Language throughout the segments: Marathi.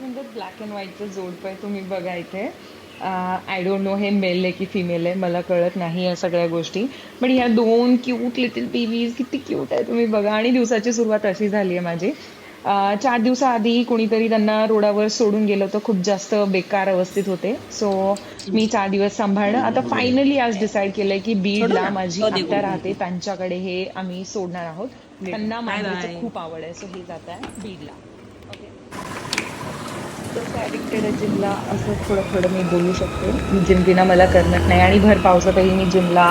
म्हणतात ब्लॅक अँड व्हाईटचं जोडपं आहे तुम्ही बघा इथे. आय डोंट नो हे मेल आहे की फिमेल आहे मला कळत नाही या सगळ्या गोष्टी. पण ह्या दोन क्यूट लिटिल बेबीज किती क्यूट आहे तुम्ही बघा. आणि दिवसाची सुरुवात अशी झाली आहे माझी. चार दिवसाआधी कोणीतरी त्यांना रोडावर सोडून गेलं होतं खूप जास्त बेकार अवस्थेत होते. सो मी चार दिवस सांभाळलं. आता फायनली आज डिसाईड केलंय की बीडला माझी आत्या राहते त्यांच्याकडे हे आम्ही सोडणार आहोत. त्यांना मांजरीची खूप आवड आहे सो हे जात आहे बीडला कसं ॲडिक्टेड आहे जिमला असं थोडं थोडं मी बोलू शकते. जिम बिना मला करमत नाही आणि भर पावसातही मी जिमला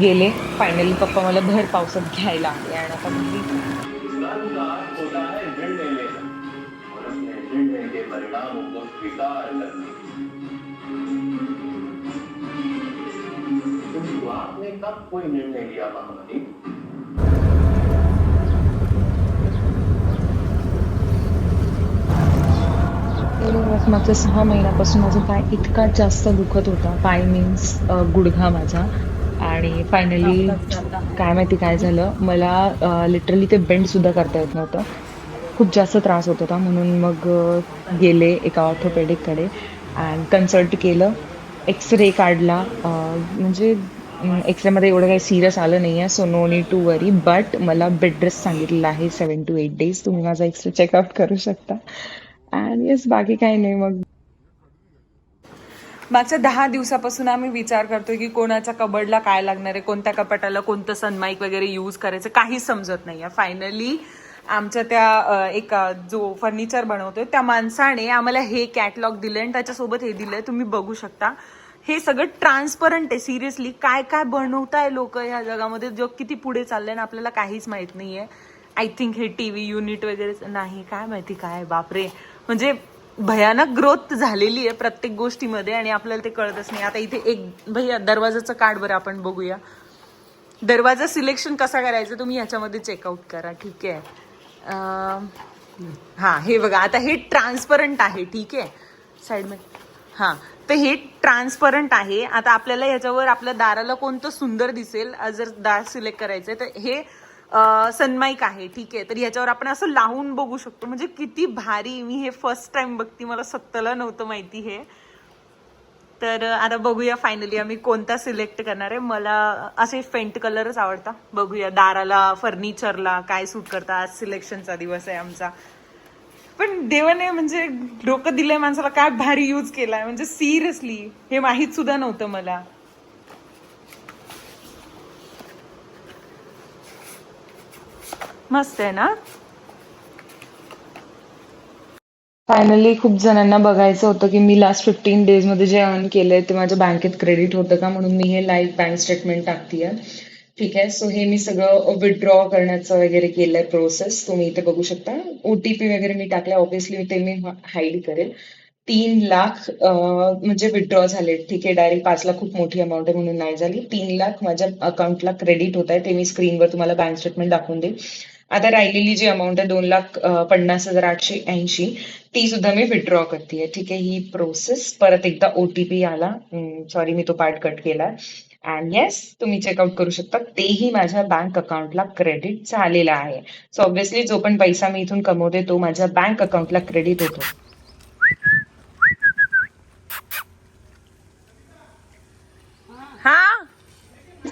गेले. फायनली पप्पा मला भर पावसात घ्यायला आले आणि आता घरी इंसान का अर्थ होता है निर्णय लेना और अपने निर्णय के परिणामों को स्वीकार करने किंतु आपने कब कोई निर्णय लिया महामनी मागच्या सहा महिन्यापासून माझा पाय इतका जास्त दुखत होता. पाय मीन्स गुडघा माझा. आणि फायनली काय माहिती काय झालं? मला लिटरली ते बेंड सुद्धा करता येत नव्हतं. खूप जास्त त्रास होत होता. म्हणून मग गेले एका ऑर्थोपेडिककडे अँड कन्सल्ट केलं. एक्सरे काढला. म्हणजे एक्सरेमध्ये एवढं काही सिरियस आलं नाही आहे so no need to worry but मला बेड रेस्ट सांगितलेलं आहे सेवन टू एट डेज तुम्ही माझा एक्सरे चेकआउट करू शकता. अँड येस बाकी काही नाही मग. मागच्या दहा दिवसापासून आम्ही विचार करतोय की कोणाच्या कबडला काय लागणार आहे कोणत्या कपाटाला कोणतं सनमाईक वगैरे यूज करायचं काहीच समजत नाहीये फायनली आमच्या त्या एका एक जो फर्निचर बनवतोय त्या माणसाने आम्हाला हे कॅटलॉग दिलंय आणि त्याच्यासोबत हे दिलंय तुम्ही बघू शकता. हे सगळं ट्रान्सपरंट आहे सिरियसली काय काय बनवताय लोक ह्या जगामध्ये जग किती पुढे चाललंय ना आपल्याला काहीच माहीत नाहीये. आय थिंक हे टी व्ही युनिट वगैरे नाही काय माहिती काय बापरे. म्हणजे भयानक ग्रोथ झालेली आहे प्रत्येक गोष्टीमध्ये आणि आपल्याला ते कळतच नाही. आता इथे एक भैया दरवाजाचं कार्ड बरं आपण बघूया. दरवाजा सिलेक्शन कसा करायचं तुम्ही ह्याच्यामध्ये चेकआउट करा ठीक आहे. हां हा हे बघा आता हे ट्रान्सपरंट आहे ठीक आहे. साईडमध्ये. हा तर हे ट्रान्सपरंट आहे. आता आपल्याला ह्याच्यावर आपल्या दाराला कोणतं सुंदर दिसेल जर दार सिलेक्ट करायचंय तर हे सनमाईक आहे ठीक आहे. तर ह्याच्यावर आपण असं लावून बघू शकतो. म्हणजे किती भारी मी हे फर्स्ट टाइम बघते मला सत्तला नव्हतं माहिती हे. तर आता बघूया फायनली आम्ही कोणता सिलेक्ट करणार आहे. मला असे फेंट कलरच आवडता बघूया दाराला फर्निचरला काय सूट करता आज सिलेक्शनचा दिवस आहे आमचा. पण देवाने म्हणजे डोकं दिलंय माणसाला काय भारी यूज केलाय. म्हणजे सिरियसली हे माहीत सुद्धा नव्हतं मला. मस्त आहे ना? फायनली खूप जणांना बघायचं होतं की मी लास्ट फिफ्टीन डेजमध्ये जे अर्न केलंय ते माझ्या बँकेत क्रेडिट होतं का म्हणून मी हे लाईव्ह बँक स्टेटमेंट टाकतीये. ठीक आहे सो हे मी सगळं विथड्रॉ करण्याचं वगैरे केलंय प्रोसेस तुम्ही इथे बघू शकता. ओटीपी वगैरे मी टाकलाय. ऑब्व्हियसली ते मी हाईड करेल. तीन लाख म्हणजे विथड्रॉ झाले. ठीक आहे डायरेक्ट पाच लाख खूप मोठी अमाऊंट आहे म्हणून नाही झाली. तीन लाख माझ्या अकाउंटला क्रेडिट होत आहे ते मी स्क्रीनवर तुम्हाला बँक स्टेटमेंट दाखवून देईन आता राहिलेली जी अमाऊंट आहे दोन लाख पन्नास हजार आठशे ऐंशी ती सुद्धा मी विथड्रॉ करते ठीक आहे ही प्रोसेस परत एकदा ओटीपी आला. सॉरी मी तो पार्ट कट केला. अँड येस तुम्ही चेकआउट करू शकता. तेही माझ्या बँक अकाउंटला क्रेडिट झालेला आहे. सो ऑब्व्हियसली जो पण पैसा मी इथून कमवते तो माझ्या बँक अकाउंटला क्रेडिट होतो हा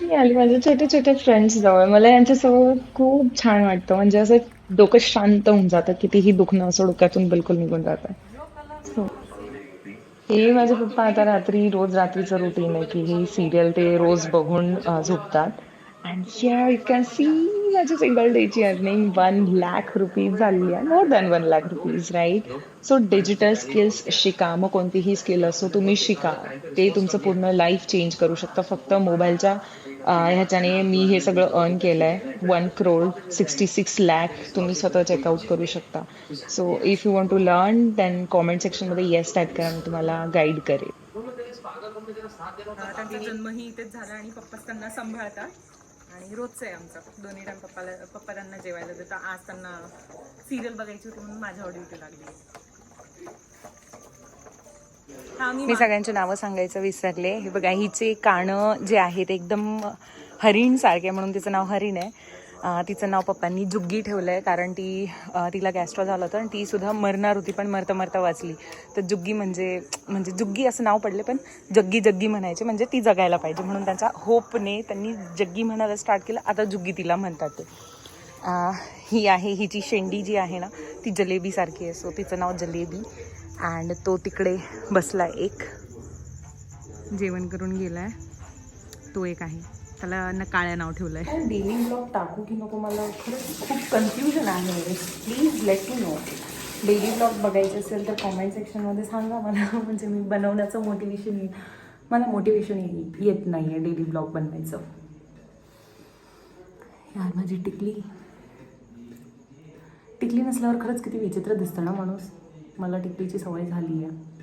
मी आली माझ्या छोटे छोटे फ्रेंड्स जवळ. मला यांच्यासोबत खूप छान वाटतं. म्हणजे असं डोकं शांत होऊन जातं कितीही दुखणं असं डोक्यातून बिलकुल निघून जातं. So, हे माझे पप्पा आता रात्री रोज रात्रीचं रुटीन आहे की हे सिरियल ते रोज बघून अं, झोपतात. And here you can see माझ्या सिंगल डेची अर्निंग वन लॅक रुपीज झाली आहे. More than one lakh rupees right so digital skills शिका. मग कोणतीही स्किल असो तुम्ही शिका. ते तुमचं पूर्ण लाईफ चेंज करू शकता. फक्त मोबाईलच्या ह्याच्याने मी हे सगळं अर्न केलंय. One crore sixty six lakh तुम्ही स्वतः चेकआउट करू शकता. So if you want to learn then comment सेक्शनमध्ये येस टाईप करा. मी तुम्हाला गाईड करेल. त्यांचा जन्मही इथेच झाला आणि पप्पाच त्यांना सांभाळतात आणि रोजचं आहे आमचं. दोन्ही टाइम पप्पाला पप्पा त्यांना जेवायला देतात आज त्यांना सिरियल बघायची होती म्हणून माझ्यावर ड्युटी लागली. मी सगळ्यांची नावं सांगायचं विसरले. हे बघा हिचे कानं जे आहेत एकदम हरिण सारखे म्हणून तिचं नाव हरिण आहे. तिचं नाव पप्पांनी जुग्गी ठेवलं आहे कारण ती तिला गॅस्ट्रॉ झालं होतं आणि ती सुद्धा मरणार होती पण मरता मरता वाचली. तर जुग्गी म्हणजे म्हणजे जुग्गी असं नाव पडले पण जग्गी जग्गी म्हणायचे म्हणजे ती जगायला पाहिजे. म्हणून त्यांच्या होपने त्यांनी जग्गी म्हणायला स्टार्ट केलं आता जुग्गी तिला म्हणतात ते. ही आहे हिची शेंडी जी आहे ना ती जलेबीसारखी आहे. सो तिचं नाव जलेबी. अँड तो तिकडे बसला एक. जेवण करून गेला आहे तो एक आहे. त्याला न काळ्या नाव ठेवलंय. डेली ब्लॉग टाकू की नको मला खरंच खूप कन्फ्युजन आहे. Please let me know daily blog बघायचे असेल तर कॉमेंट सेक्शनमध्ये सांगा मला. म्हणजे मी बनवण्याचं मोटिवेशन येईल. मला मोटिवेशन येत नाही आहे डेली ब्लॉग बनवायचं. यार माझी टिकली. टिकली नसल्यावर खरंच किती विचित्र दिसतं ना माणूस. मला टिकलीची सवय झाली आहे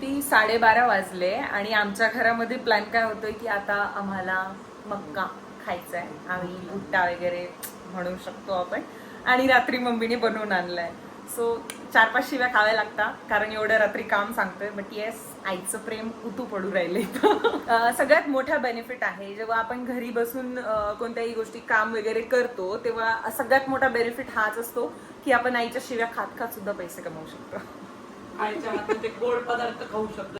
किती? साडेबारा वाजले आणि आमच्या घरामध्ये प्लॅन काय होतोय की आता आम्हाला मक्का खायचा आहे आम्ही भुट्टा वगैरे म्हणू शकतो आपण. आणि रात्री मम्मीने बनवून आणलाय. सो चार पाच शिव्या खाव्या लागतात कारण एवढं रात्री काम सांगतोय. बट येस आईचं प्रेम उतू पडू राहिले सगळ्यात मोठा बेनिफिट आहे जेव्हा आपण घरी बसून कोणत्याही गोष्टी काम वगैरे करतो तेव्हा सगळ्यात मोठा बेनिफिट हाच असतो की आपण आईच्या शिव्या खात खात सुद्धा पैसे कमवू शकतो. आईच्या हातून ते गोड पदार्थ खाऊ शकतो.